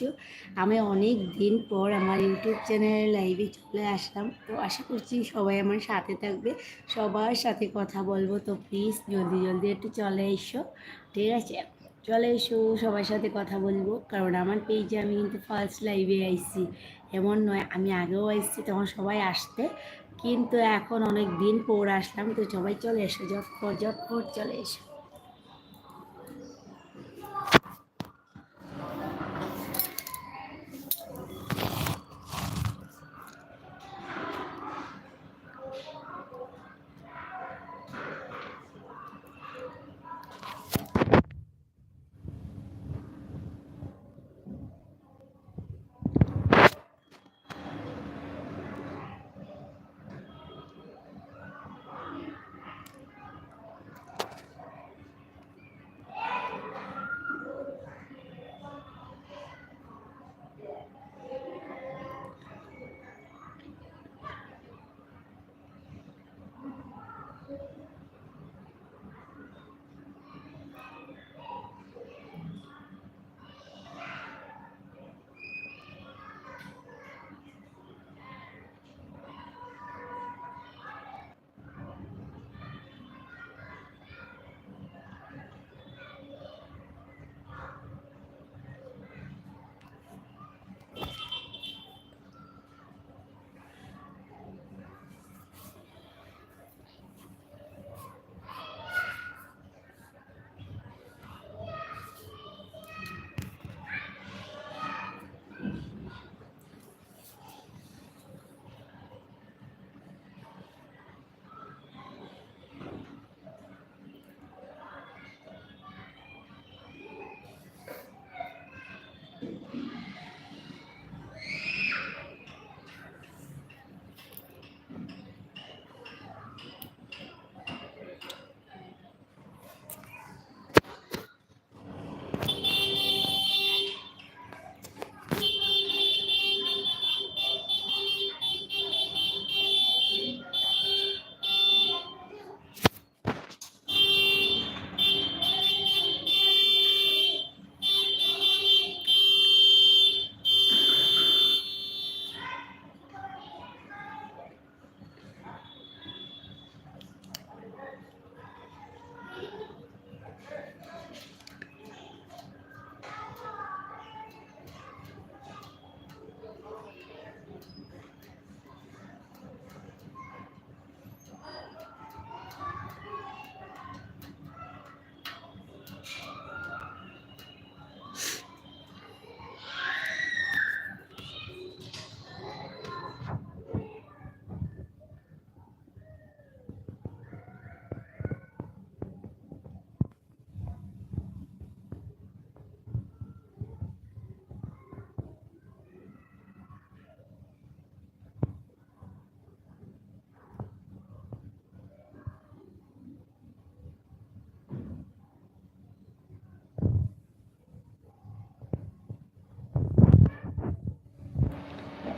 করছ। আমি অনেক দিন পর আমার ইউটিউব চ্যানেলে লাইভে চলে আসলাম। তো আশা করছি সবাই আমার সাথে থাকবে। সবার সাথে কথা বলব। তো প্লিজ জলদি জলদি একটু চলে এসো। ঠিক আছে? চলে এসো, সবার সাথে কথা বলব। কারণ আমার পেজে আমি কিন্তু ফার্স্ট লাইভে আইছি। এমন নয়, আমি আগেও আসছি তখন সবাই আসতে। কিন্তু এখন অনেক দিন পর আসলাম। তো সবাই চলে এসো জটফট জটফট চলে এসো।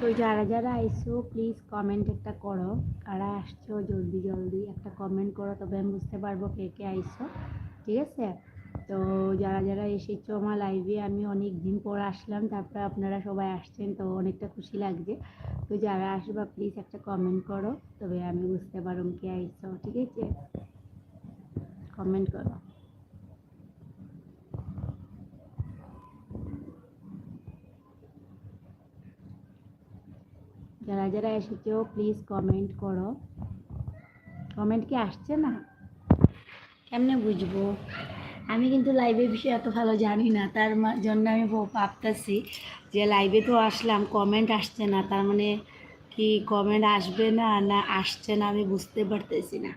তো যারা যারা আইসো প্লিজ কমেন্ট একটা করো। কারা আসছো, জলদি জলদি একটা কমেন্ট করো, তবে আমি বুঝতে পারব কে কে আইসো ঠিক আছে? তো যারা যারা এসেছ আমার লাইভে আমি অনেক দিন পর আসলাম, তারপরে আপনারা সবাই আসছেন, তো অনেকটা খুশি লাগছে। তো যারা আসবা প্লিজ একটা কমেন্ট করো, তবে আমি বুঝতে পারব কে আইসো ঠিক আছে? কমেন্ট করো। যারা যারা এসেছ প্লিজ কমেন্ট করো। কমেন্ট কি আসছে না? কেমনে বুঝব? আমি কিন্তু লাইভের বিষয়ে এত ভালো জানি না, তার জন্য আমি ভাবতেছি যে লাইভে তো আসলাম কমেন্ট আসছে না, তার মানে কি কমেন্ট আসবে না না আসছে না, আমি বুঝতে পারতেছি না।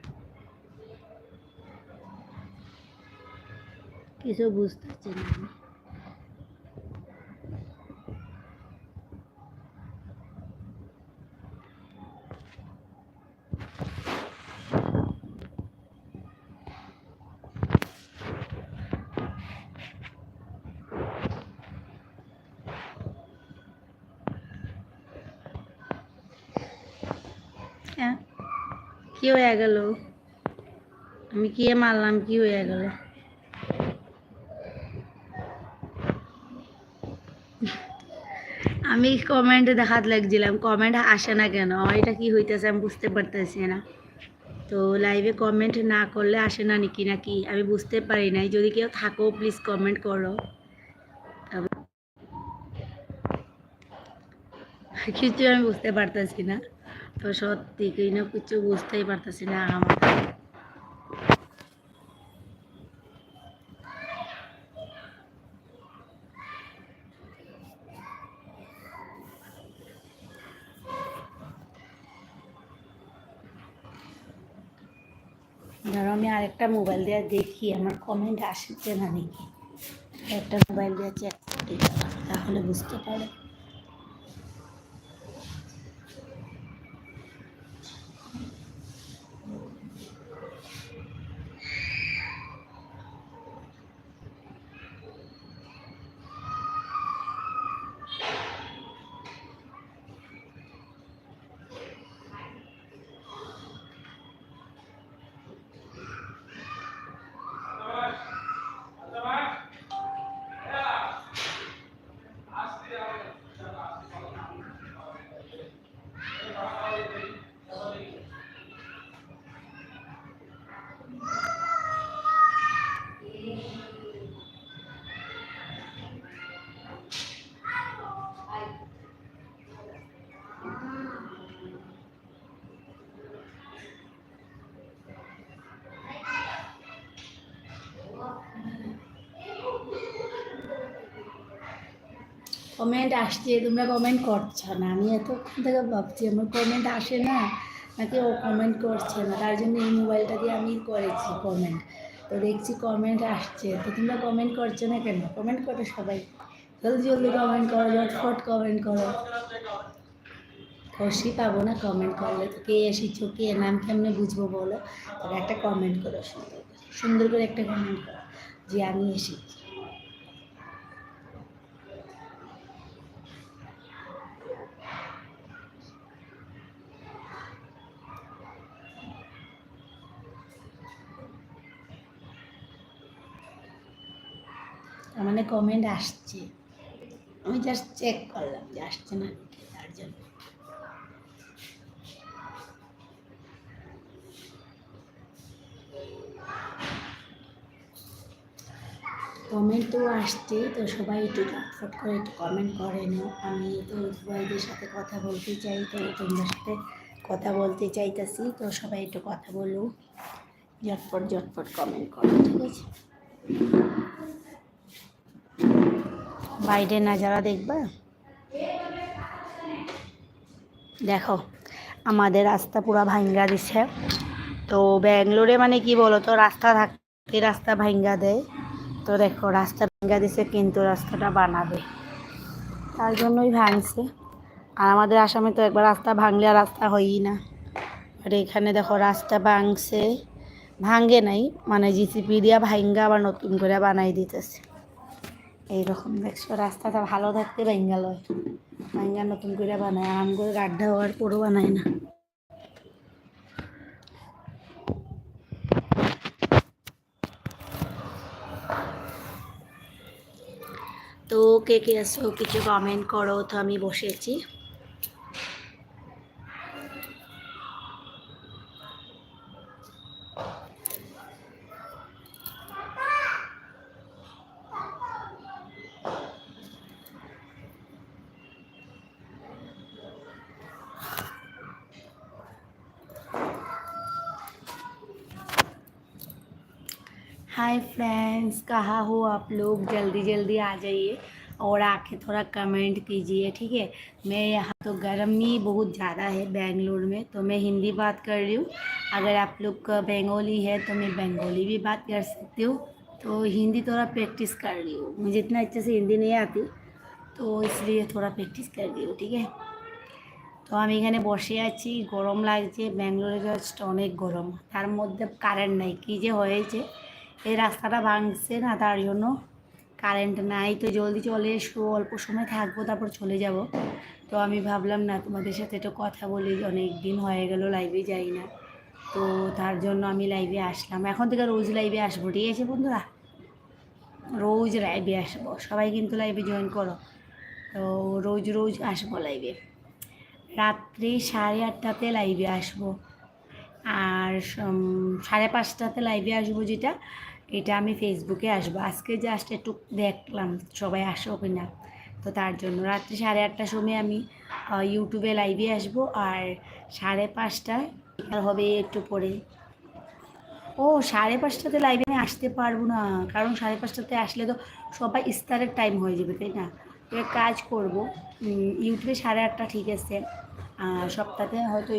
কিছু বুঝতেছি না আমি। হ্যাঁ। কি হয়ে গেল? আমি কে মারলাম? কি হয়ে গেল? আমি কমেন্ট দেখাত লাগছিলাম। কমেন্ট আসে না কেন? এটা কি হইতেছে আমি বুঝতে পারতেছি না। তো লাইভে কমেন্ট না করলে আসে না নাকি নাকি? আমি বুঝতে পারি নাই। যদি কেউ থাকো প্লিজ কমেন্ট করো। কিছু আমি বুঝতে পারতেছি না। তো সত্যি কিনা কিছু বুঝতেই পারতেছি না আমার ধরো আমি আরেকটা মোবাইল দিয়ে দেখি, আমার কমেন্ট আসছে না নাকি? একটা মোবাইল দিয়ে চেক করি, তাহলে বুঝতে পারে। কমেন্ট আসছে, তোমরা কমেন্ট করছ না। আমি এতক্ষণ থেকে ভাবছি, আমার কমেন্ট আসে না, নাকি ও কমেন্ট করছে না? তার জন্য এই মোবাইলটা দিয়ে আমি করেছি কমেন্ট তো দেখছি কমেন্ট আসছে। তো তোমরা কমেন্ট করছ না কেন? কমেন্ট করো সবাই। জলদি জলদি কমেন্ট করো, ঝটফট কমেন্ট করো। খুশি পাবো না কমেন্ট করলে। তো কে এসেছ, কে নাম কেমনে বুঝব বলো? তবে একটা কমেন্ট করো সুন্দর করে। সুন্দর করে একটা কমেন্ট করো যে আমি এসেছি। মানে কমেন্ট আসছে। আমি জাস্ট চেক করলাম যে আসছে না তার জন্য। কমেন্ট তো আসছে, তো সবাই একটু চটফট করে একটু কমেন্ট করে নিও। আমি তো সবাইদের সাথে কথা বলতে চাই, তো তোমাদের সাথে কথা বলতে চাইতেছি, তো সবাই একটু কথা বলো। ঝটপট ঝটপট কমেন্ট করো, ঠিক আছে? বাইরে নাজারা দেখবা। দেখো, আমাদের রাস্তা পুরো ভাঙ্গা দিছে। তো ব্যাঙ্গালোরে মানে কি বলো তো রাস্তা থাকতে রাস্তা ভাঙ্গা দেয়। তো দেখো, রাস্তা ভাঙ্গা দিছে, কিন্তু রাস্তাটা বানাবে। তার জন্যই ভাঙছে। আর আমাদের আসামে তো একবার রাস্তা ভাঙলে আর রাস্তা হয়ই না। আর এখানে দেখো, রাস্তা ভাঙছে। ভাঙ্গে নাই মানে জিসিপি দিয়া ভাঙ্গা আবার নতুন করে বানাই দিতেছে। এইরকম দেখছ, রাস্তাটা ভালো থাকতে বেঙ্গালয় বেঙ্গাল নতুন করে বানায় আরাম করে গাড্ডা হওয়ার পরও বানায় না। তো কে কে আসো কিছু কমেন্ট করো, তো আমি বসেছি हाय फ्रेंड्स कहाँ हो आप लोग जल्दी जल्दी आ जाइए और आके थोड़ा कमेंट कीजिए ठीक है मैं यहाँ तो गर्मी बहुत ज़्यादा है बेंगलुरु में तो मैं हिंदी बात कर रही हूँ अगर आप लोग का बंगाली है तो मैं बंगाली भी बात कर सकती हूँ तो हिंदी थोड़ा प्रैक्टिस कर रही हूँ मुझे इतना अच्छे से हिंदी नहीं आती तो इसलिए थोड़ा प्रैक्टिस कर रही हूँ ठीक है তো আমি এখানে বসে আছি গরম লাগছে ব্যাঙ্গালোরে জাস্ট অনেক গরম তার মধ্যে কারেন্ট নাই কী যে হয়েছে এই রাস্তাটা ভাঙছে না, তার জন্য কারেন্ট নাই। তো জলদি চলে এসো, অল্প সময় থাকব, তারপর চলে যাব। তো আমি ভাবলাম, না, তোমাদের সাথে একটু কথা বলি, অনেক দিন হয়ে গেল লাইভে যাই না। তো তার জন্য আমি লাইভে আসলাম। এখন থেকে রোজ লাইভে আসব, ঠিক আছে বন্ধুরা? রোজ লাইভে আসব। সবাই কিন্তু লাইভে জয়েন করো। তো রোজ রোজ আসব লাইভে রাত্রি সাড়ে আটটাতে লাইভে আসব। আর সাড়ে পাঁচটাতে লাইভে আসব যেটা, এটা আমি ফেসবুকে আসব। আজকে জাস্ট একটু দেখলাম, সবাই আসো কি না তো তার জন্য রাত্রি সাড়ে আটটার সময় আমি ইউটিউবে লাইভে আসব আর সাড়ে পাঁচটায় হবে একটু পরে। ও, সাড়ে পাঁচটাতে লাইভে আমি আসতে পারব না, কারণ সাড়ে পাঁচটাতে আসলে তো সবাই ইস্তারের টাইম হয়ে যাবে, তাই না? তো কাজ করব ইউটিউবে সাড়ে আটটা ঠিক আছে সপ্তাহে হয়তো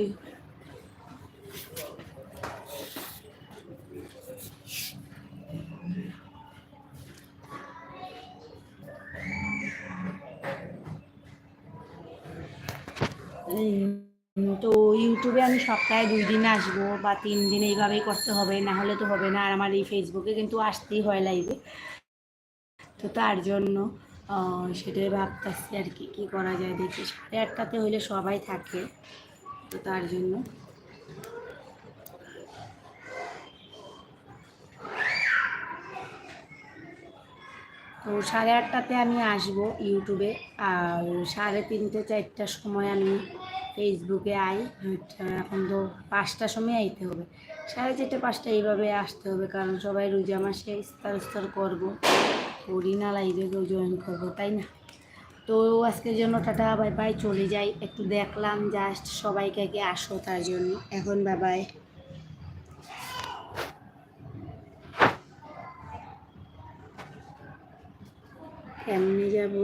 তো ইউটিউবে আমি সপ্তাহে দুই দিন আসব বা তিন দিন এইভাবেই করতে হবে, না হলে তো হবে না। আর আমার এই ফেসবুকে কিন্তু আসতেই হয় লাইভে তো তার জন্য সেটাই ভাবতেছি আর কি, কী করা যায়? দেখি সাড়ে আটটাতে হইলে সবাই থাকে, তো তার জন্য। তো সাড়ে আটটাতে আমি আসব ইউটিউবে আর সাড়ে তিনটে, চারটার সময় আমি ফেসবুকে আই। এখন তো পাঁচটার সময় আইতে হবে। সাড়ে চারটে, পাঁচটা এইভাবে আসতে হবে, কারণ সবাই রোজা মাসে ইস্তার ইস্তার করব। করি না লাইভে জয়েন করব, তাই না? তো আজকের জন্য টাটা বাই বাই চলে যাই। একটু দেখলাম জাস্ট সবাইকে আগে আসো তার জন্য। এখন বাই কেমনে যাব?